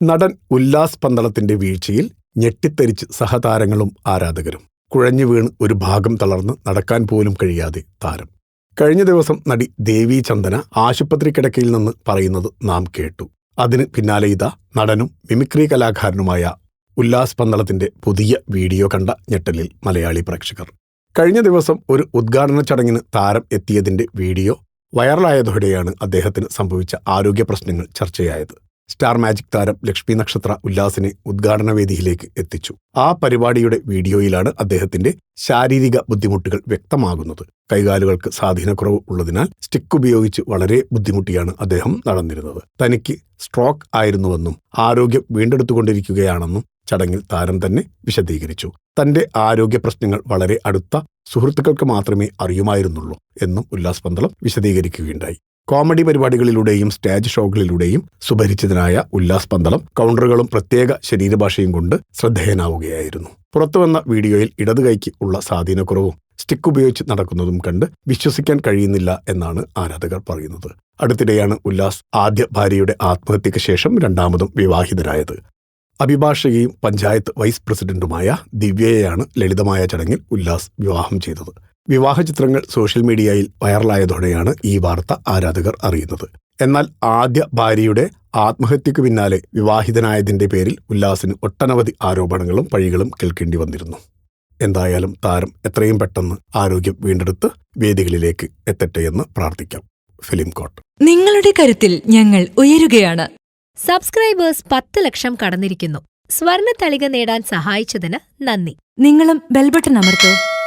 നടൻ ഉല്ലാസ് പന്തളത്തിന്റെ വീഴ്ചയിൽ ഞെട്ടിത്തെരിച്ച് സഹതാരങ്ങളും ആരാധകരും. കുഴഞ്ഞു വീണ് ഒരു ഭാഗം തളർന്ന് നടക്കാൻ പോലും കഴിയാതെ താരം. കഴിഞ്ഞ ദിവസം നടി ദേവി ചന്ദന ആശുപത്രി കിടക്കയിൽ നിന്ന് പറയുന്നത് നാം കേട്ടു. അതിന് പിന്നാലെ ഇതാ നടനും മിമിക്രി കലാകാരനുമായ ഉല്ലാസ് പന്തളത്തിന്റെ പുതിയ വീഡിയോ കണ്ട ഞെട്ടലിൽ മലയാളി പ്രേക്ഷകർ. കഴിഞ്ഞ ദിവസം ഒരു ഉദ്ഘാടന ചടങ്ങിന് താരം എത്തിയതിന്റെ വീഡിയോ വൈറലായതോടെയാണ് അദ്ദേഹത്തിന് സംഭവിച്ച ആരോഗ്യ പ്രശ്നങ്ങൾ ചർച്ചയായത്. സ്റ്റാർ മാജിക് താരം ലക്ഷ്മി നക്ഷത്ര ഉല്ലാസിനെ ഉദ്ഘാടന വേദിയിലേക്ക് എത്തിച്ചു. ആ പരിപാടിയുടെ വീഡിയോയിലാണ് അദ്ദേഹത്തിന്റെ ശാരീരിക ബുദ്ധിമുട്ടുകൾ വ്യക്തമാകുന്നത്. കൈകാലുകൾക്ക് സ്വാധീനക്കുറവ് ഉള്ളതിനാൽ സ്റ്റിക്ക് ഉപയോഗിച്ച് വളരെ ബുദ്ധിമുട്ടിയാണ് അദ്ദേഹം നടന്നിരുന്നത്. തനിക്ക് സ്ട്രോക്ക് ആയിരുന്നുവെന്നും ആരോഗ്യം വീണ്ടെടുത്തുകൊണ്ടിരിക്കുകയാണെന്നും ചടങ്ങിൽ താരം തന്നെ വിശദീകരിച്ചു. തന്റെ ആരോഗ്യ പ്രശ്നങ്ങൾ വളരെ അടുത്ത സുഹൃത്തുക്കൾക്ക് മാത്രമേ അറിയുമായിരുന്നുള്ളൂ എന്നും ഉല്ലാസ് പന്തളം വിശദീകരിക്കുകയുണ്ടായി. കോമഡി പരിപാടികളിലൂടെയും സ്റ്റേജ് ഷോകളിലൂടെയും സുപരിചിതനായ ഉല്ലാസ് പന്തളം കൗണ്ടറുകളും പ്രത്യേക ശരീരഭാഷയും കൊണ്ട് ശ്രദ്ധേയനാവുകയായിരുന്നു. പുറത്തുവന്ന വീഡിയോയിൽ ഇടത് കൈക്ക് ഉള്ള സ്വാധീനക്കുറവും സ്റ്റിക്ക് ഉപയോഗിച്ച് നടക്കുന്നതും കണ്ട് വിശ്വസിക്കാൻ കഴിയുന്നില്ല എന്നാണ് ആരാധകർ പറയുന്നത്. അടുത്തിടെയാണ് ഉല്ലാസ് ആദ്യ ഭാര്യയുടെ ആത്മഹത്യയ്ക്ക് ശേഷം രണ്ടാമതും വിവാഹിതരായത് അഭിഭാഷകയും പഞ്ചായത്ത് വൈസ് പ്രസിഡന്റുമായ ദിവ്യയെയാണ് ലളിതമായ ചടങ്ങിൽ ഉല്ലാസ് വിവാഹം ചെയ്തത്. വിവാഹ ചിത്രങ്ങൾ സോഷ്യൽ മീഡിയയിൽ വൈറലായതോടെയാണ് ഈ വാർത്ത ആരാധകർ അറിയുന്നത്. എന്നാൽ ആദ്യ ഭാര്യയുടെ ആത്മഹത്യക്ക് പിന്നാലെ വിവാഹിതനായതിന്റെ പേരിൽ ഉല്ലാസിന് ഒട്ടനവധി ആരോപണങ്ങളും പഴികളും കേൾക്കേണ്ടി വന്നിരുന്നു. എന്തായാലും താരം എത്രയും പെട്ടെന്ന് ആരോഗ്യം വീണ്ടെടുത്ത് വേദികളിലേക്ക് എത്തട്ടെ എന്ന് പ്രാർത്ഥിക്കാം. ഫിലിം കോട്ട്. നിങ്ങളുടെ കരുത്തിൽ ഞങ്ങൾ ഉയരുകയാണ്. സബ്സ്ക്രൈബേഴ്സ് പത്ത് ലക്ഷം കടന്നിരിക്കുന്നു. സ്വർണ തളിക നേടാൻ സഹായിച്ചതിന് നന്ദി. നിങ്ങളും ബെൽബട്ടൺ അമർത്തോ.